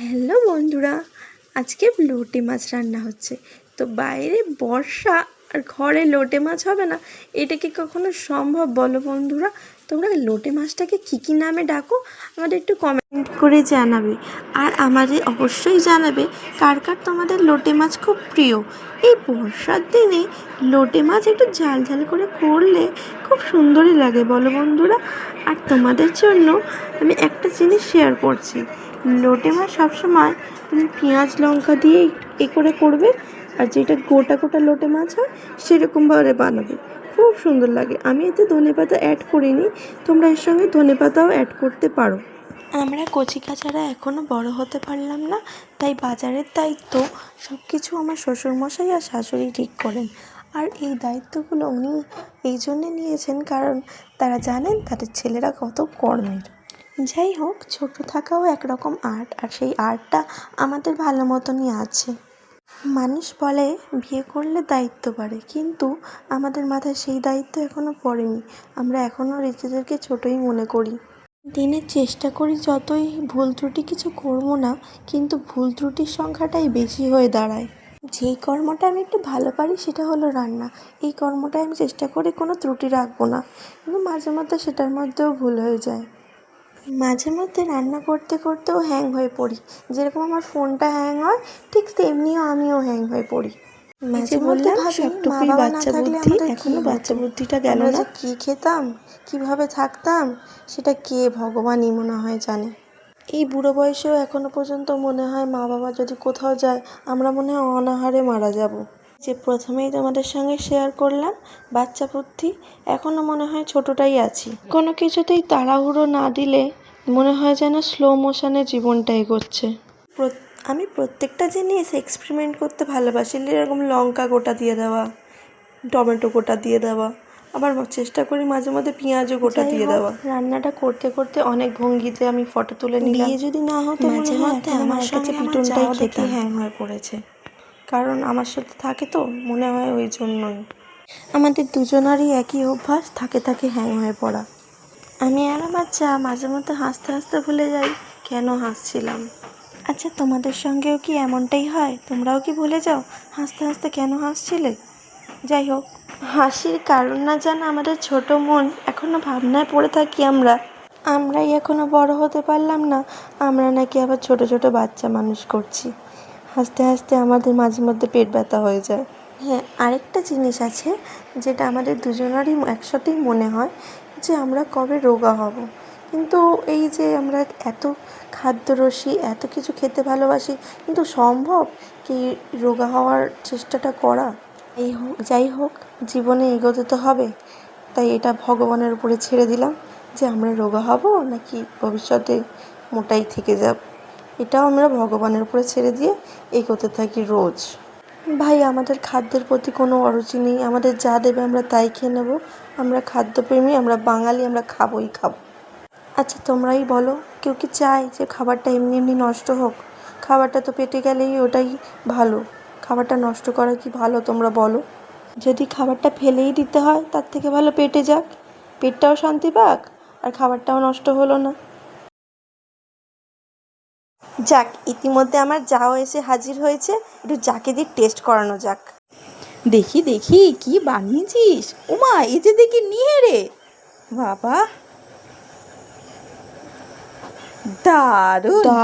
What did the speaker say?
Hello বন্ধুরা, আজকে লোটে মাছ রান্না হচ্ছে। তো বাইরে বর্ষা আর ঘরে লোটে মাছ হবে না, এটা কি কখনো সম্ভব বলো বন্ধুরা? তোমরা লোটে মাছটাকে কী কী নামে ডাকো? আমাদের একটু কমেন্ট করে জানাবে। আর আমাদের অবশ্যই জানাবে কার কার তোমাদের লোটে মাছ খুব প্রিয়। এই বর্ষার দিনে লোটে মাছ একটু ঝাল ঝাল করে করলে খুব সুন্দরই লাগে বলো বন্ধুরা। আর তোমাদের জন্য আমি একটা জিনিস শেয়ার করছি। লোটে মাছ সবসময় তুমি পেঁয়াজ লঙ্কা দিয়ে এ করে করবে আর যেটা গোটা গোটা লোটে মাছ হয় সেরকমভাবে বানাবে। খুব সুন্দর লাগে। আমি এতে ধনেপাতা অ্যাড করিনি। তোমরা এর সঙ্গে ধনেপাতাও অ্যাড করতে পারো। আমরা কচি কাচারা এখনও বড় হতে পারলাম না, তাই বাজারের দায়িত্ব সব কিছু আমার শ্বশুরমশাই আর শাশুড়ি ঠিক করেন। আর এই দায়িত্বগুলো উনি এই জন্যে নিয়েছেন কারণ তারা জানেন তাদের ছেলেরা কত কর্মের। যাই হোক, ছোট থাকাও একরকম আর্ট, আর সেই আর্টটা আমাদের ভালো মতনই আছে। মানুষ বলে, বিয়ে করলে দায়িত্ব বাড়ে, কিন্তু আমাদের মাথায় সেই দায়িত্ব এখনও পড়েনি। আমরা এখনও নিজেদেরকে ছোটই মনে করি। দিনে চেষ্টা করি যতই ভুল ত্রুটি কিছু করব না, কিন্তু ভুল ত্রুটির সংখ্যাটাই বেশি হয়ে দাঁড়ায়। যেই কর্মটা আমি একটু ভালো পারি, সেটা হলো রান্না। এই কর্মটায় আমি চেষ্টা করি কোনো ত্রুটি রাখব না, কিন্তু মাঝে মধ্যে সেটার মধ্যেও ভুল হয়ে যায়। মাঝে মধ্যে রান্না করতে করতেও হ্যাং হয়ে পড়ি। যেরকম আমার ফোনটা হ্যাং হয় ঠিক তেমনিও আমিও হ্যাং হয়ে পড়ি। মাঝে মধ্যে না থাকলে আমাদের এখনও বাচ্চা বুদ্ধিটা গেল না? কি খেতাম কীভাবে থাকতাম সেটা কে ভগবানই মনে হয় জানে। এই বুড়ো বয়সেও এখনও পর্যন্ত মনে হয় মা বাবা যদি কোথাও যায় আমরা মনে হয় অনাহারে মারা যাব। যে প্রথমেই তোমাদের সঙ্গে শেয়ার করলাম বাচ্চা বুদ্ধি এখনও মনে হয় ছোটটাই আছি। কোনো কিছুতেই তাড়াহুড়ো না দিলে মনে হয় যেন স্লো মোশনে জীবনটা এগোচ্ছে। আমি প্রত্যেকটা জিনিস এক্সপেরিমেন্ট করতে ভালোবাসি এরকম লঙ্কা গোটা দিয়ে দেওয়া টমেটো গোটা দিয়ে দেওয়া আবার চেষ্টা করি মাঝে মধ্যে পেঁয়াজও গোটা দিয়ে দেওয়া। রান্নাটা করতে করতে অনেক ভঙ্গিতে আমি ফটো তুলে নিলাম। বিয়ে যদি না হতো মাঝে মধ্যে আমার কাছে পিটনটাই খেতে হ্যাং হয়ে পড়েছে কারণ আমার সাথে থাকে তো, মনে হয় ওই জন্যই। আমাদের দুজনারই একই অভ্যাস, থাকে থাকে হ্যাং হয়ে পড়া। আমি আর আমার চা মাঝে মধ্যে হাসতে হাসতে ভুলে যাই, কেন হাসছিলাম? আচ্ছা তোমাদের সঙ্গেও কি এমনটাই হয়? তোমরাও কি ভুলে যাও, হাসতে হাসতে কেন হাসছিলে? যাই হোক, হাসির কারণ না জানা আমাদের ছোট মন এখনও ভাবনায় পড়ে থাকি আমরা। আমরাই এখনও বড় হতে পারলাম না, আমরা নাকি আবার ছোট ছোট বাচ্চা মানুষ করছি। হাসতে হাসতে আমাদের মাঝে মধ্যে পেট ব্যথা হয়ে যায়। হ্যাঁ আরেকটা জিনিস আছে যেটা আমাদের দুজনারই একসাথেই মনে হয় যে আমরা কবে রোগা হব। কিন্তু এই যে আমরা এত খাদ্যরসী এত কিছু খেতে ভালোবাসি কিন্তু সম্ভব কি রোগা হওয়ার চেষ্টাটা করা? এই হোক যাই হোক জীবনে এগোতে তো হবে। তাই এটা ভগবানের উপরে ছেড়ে দিলাম যে আমরা রোগা হব নাকি ভবিষ্যতে মোটাই থেকে যাব। এটাও আমরা ভগবানের উপরে ছেড়ে দিয়ে এগোতে থাকি রোজ। ভাই, আমাদের খাদ্যের প্রতি কোনো অরুচি নেই। আমাদের যা দেবে আমরা তাই খেয়ে নেব। আমরা খাদ্যপ্রেমী, আমরা বাঙালি, আমরা খাবোই খাব। আচ্ছা তোমরাই বলো, কেউ কি চায় যে খাবারটা এমনি এমনি নষ্ট হোক? খাবারটা তো পেটে গেলেই ওটাই ভালো। খাবারটা নষ্ট করা কি ভালো, তোমরা বলো। যদি খাবারটা ফেলেই দিতে হয়, তার থেকে ভালো পেটে যাক। পেটটাও শান্তি পাক, আর খাবারটাও নষ্ট হলো না। যাক ইতিমধ্যে আমার যাও এসে হাজির হয়েছে। একটু যাকে দিয়ে টেস্ট করানো যাক। দেখি দেখি কি বানিয়েছিস? উমা এই যে দেখি নিয়ে রে। বাবা। দারুণ।